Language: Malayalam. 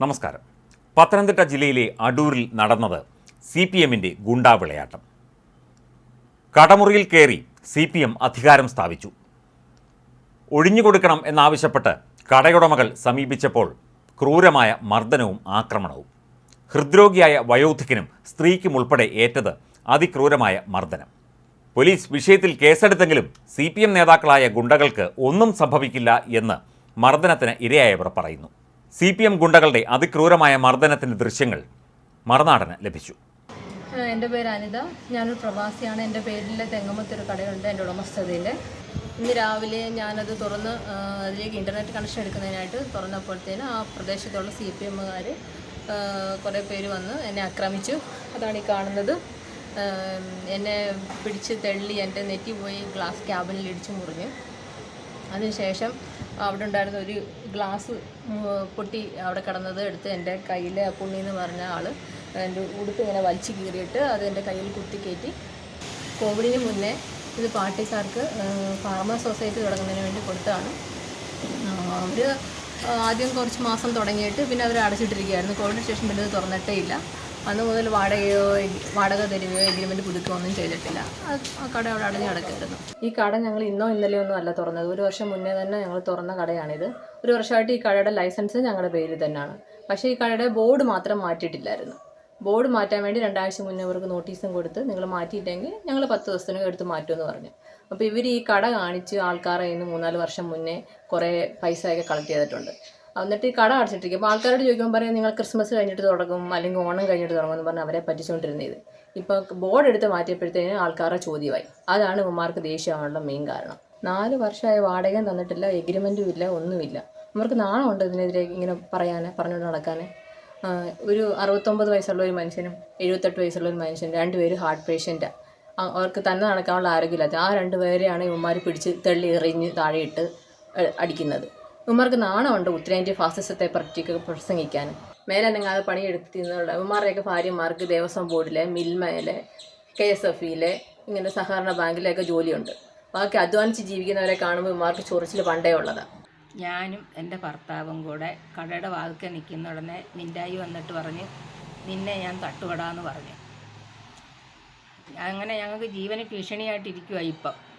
നമസ്കാരം. പത്തനംതിട്ട ജില്ലയിലെ അടൂരിൽ നടന്നത് സി പി എമ്മിന്റെ ഗുണ്ടാവിളയാട്ടം കടമുറിയിൽ കയറി സി പി എം അധികാരം സ്ഥാപിച്ചു. ഒഴിഞ്ഞുകൊടുക്കണം എന്നാവശ്യപ്പെട്ട് കടയുടമകൾ സമീപിച്ചപ്പോൾ ക്രൂരമായ മർദ്ദനവും ആക്രമണവും. ഹൃദ്രോഗിയായ വയോധികനും സ്ത്രീക്കും ഉൾപ്പെടെ ഏറ്റത് അതിക്രൂരമായ മർദ്ദനം. പോലീസ് വിഷയത്തിൽ കേസെടുത്തെങ്കിലും സി പി എം നേതാക്കളായ ഗുണ്ടകൾക്ക് ഒന്നും സംഭവിക്കില്ല എന്ന് മർദ്ദനത്തിന് ഇരയായവർ പറയുന്നു. സി പി എം ഗുണ്ടകളുടെ അതിക്രൂരമായ മർദ്ദനത്തിന്റെ ദൃശ്യങ്ങൾ മറുനാടന് ലഭിച്ചു. എന്റെ പേര് അനിത. ഞാനൊരു പ്രവാസിയാണ്. എന്റെ പേരിൽ തെങ്ങമത്തൊരു കടയുണ്ട് എന്റെ ഉടമസ്ഥതയിൽ ഇന്ന് രാവിലെ ഞാനത് തുറന്ന് അതിലേക്ക് ഇന്റർനെറ്റ് കണക്ഷൻ എടുക്കുന്നതിനായിട്ട് തുറന്നപ്പോഴത്തേന് ആ പ്രദേശത്തുള്ള സി പി എമ്മുകാർ കുറേ പേര് വന്ന് എന്നെ ആക്രമിച്ചു. അതാണ് ഈ കാണുന്നത്. എന്നെ പിടിച്ച് തള്ളി എന്റെ നെറ്റി പോയി ഗ്ലാസ് ക്യാബിനിൽ ഇടിച്ചു മുറിഞ്ഞു. അതിനുശേഷം അവിടെ ഉണ്ടായിരുന്ന ഒരു ഗ്ലാസ് പൊട്ടി അവിടെ കിടന്നത് എടുത്ത് എന്റെ കയ്യിൽ പുണ്ണി എന്ന് പറഞ്ഞ ആൾ എന്റെ ഉടുപ്പ് ഇങ്ങനെ വലിച്ചു കീറിയിട്ട് അത് എന്റെ കയ്യിൽ കുത്തി കോവിഡിന് മുന്നേ ഇത് പാർട്ടിക്കാർക്ക് ഫാർമ സൊസൈറ്റി തുടങ്ങുന്നതിന് വേണ്ടി കൊടുത്തതാണ് അവർ ആദ്യം കുറച്ച് മാസം തുടങ്ങിയിട്ട് പിന്നെ അവർ അടച്ചിട്ടിരിക്കുകയായിരുന്നു കോവിഡിന് ശേഷം പിന്നെ ഇത് തുറന്നിട്ടേ ഇല്ല. അന്ന് മുതൽ വാടകയോ വാടക തരികയോ എഗ്രിമെന്റ് പുതുക്കുകയോ ഒന്നും ചെയ്തിട്ടില്ല. ആ കട അവിടെ അടഞ്ഞു കിടക്കായിരുന്നു ഈ കട ഞങ്ങൾ ഇന്നോ ഇന്നലെയോ ഒന്നും അല്ല തുറന്നത്. ഒരു വർഷം മുന്നേ തന്നെ ഞങ്ങൾ തുറന്ന കടയാണിത്. ഒരു വർഷമായിട്ട് ഈ കടയുടെ ലൈസൻസ് ഞങ്ങളുടെ പേരിൽ തന്നെയാണ്. പക്ഷേ ഈ കടയുടെ ബോർഡ് മാത്രം മാറ്റിയിട്ടില്ലായിരുന്നു. ബോർഡ് മാറ്റാൻ വേണ്ടി രണ്ടാഴ്ച മുന്നേ ഇവർക്ക് നോട്ടീസും കൊടുത്ത് നിങ്ങൾ മാറ്റിയിട്ടെങ്കിൽ ഞങ്ങൾ പത്ത് ദിവസത്തിനകം എടുത്ത് മാറ്റുമെന്ന് പറഞ്ഞു. അപ്പോൾ ഇവർ ഈ കട കാണിച്ച് ആൾക്കാരെ ഇന്ന് മൂന്നാൽ വർഷം മുന്നേ കുറേ പൈസയൊക്കെ കളക്ട് ചെയ്തിട്ടുണ്ട്. എന്നിട്ട് ഈ കട അടച്ചിട്ടിരിക്കും. അപ്പോൾ ആൾക്കാരോട് ചോദിക്കുമ്പോൾ പറയും നിങ്ങൾ ക്രിസ്മസ് കഴിഞ്ഞിട്ട് തുടങ്ങും അല്ലെങ്കിൽ ഓണം കഴിഞ്ഞിട്ട് തുടങ്ങും എന്ന് പറഞ്ഞ് അവരെ പറ്റിച്ചുകൊണ്ടിരുന്നത് ഇപ്പോൾ ബോർഡ് എടുത്ത് മാറ്റിയപ്പോഴത്തേന് ആൾക്കാരുടെ ചോദ്യമായി. അതാണ് ഇവന്മാർക്ക് ദേഷ്യമാണുള്ള മെയിൻ കാരണം. നാല് വർഷമായ വാടകയും തന്നിട്ടില്ല എഗ്രിമെന്റും ഇല്ല ഒന്നുമില്ല. അവർക്ക് ഉണ്ട് ഇതിനെതിരെ ഇങ്ങനെ പറയാൻ പറഞ്ഞുകൊണ്ട് നടക്കാൻ ഒരു അറുപത്തൊമ്പത് വയസ്സുള്ള ഒരു മനുഷ്യനും എഴുപത്തെട്ട് വയസ്സുള്ള ഒരു മനുഷ്യനും രണ്ടുപേരും ഹാർട്ട് പേഷ്യന്റാണ് അവർക്ക് തന്നെ നടക്കാനുള്ള ആരോഗ്യമില്ലാത്ത ആ രണ്ടുപേരെയാണ് ഇവന്മാർ പിടിച്ച് തള്ളി എറിഞ്ഞ് താഴെയിട്ട് അടിക്കുന്നത്. ഇവന്മാർക്ക് നാണമുണ്ട് ഉത്തരേന്ത്യ ഫാസിസത്തെ പറ്റിയൊക്കെ പ്രസംഗിക്കാൻ. മേലെ നിങ്ങാതെ പണിയെടുത്തിരുന്നുള്ള ഇവന്മാരുടെയൊക്കെ ഭാര്യമാർക്ക് ദേവസ്വം ബോർഡിലെ മിൽമയിലെ കെ എസ് എഫ് ഇയിലെ ഇങ്ങനെ സഹകരണ ബാങ്കിലൊക്കെ ജോലിയുണ്ട്. ബാക്കി അധ്വാനിച്ച് ജീവിക്കുന്നവരെ കാണുമ്പോൾ ഇവന്മാർക്ക് ചൊറിച്ചിൽ പണ്ടേ ഉള്ളതാണ് ഞാനും എന്റെ ഭർത്താവും കൂടെ കടയുടെ വാതിൽക്കൽ നിൽക്കുന്ന ഉടനെ മിൻഡായി വന്നിട്ട് പറഞ്ഞ് നിന്നെ ഞാൻ തട്ടുകടാന്ന് പറഞ്ഞു. അങ്ങനെ ഞങ്ങൾക്ക് ജീവന് ഭീഷണിയായിട്ടിരിക്കുക ഇപ്പം.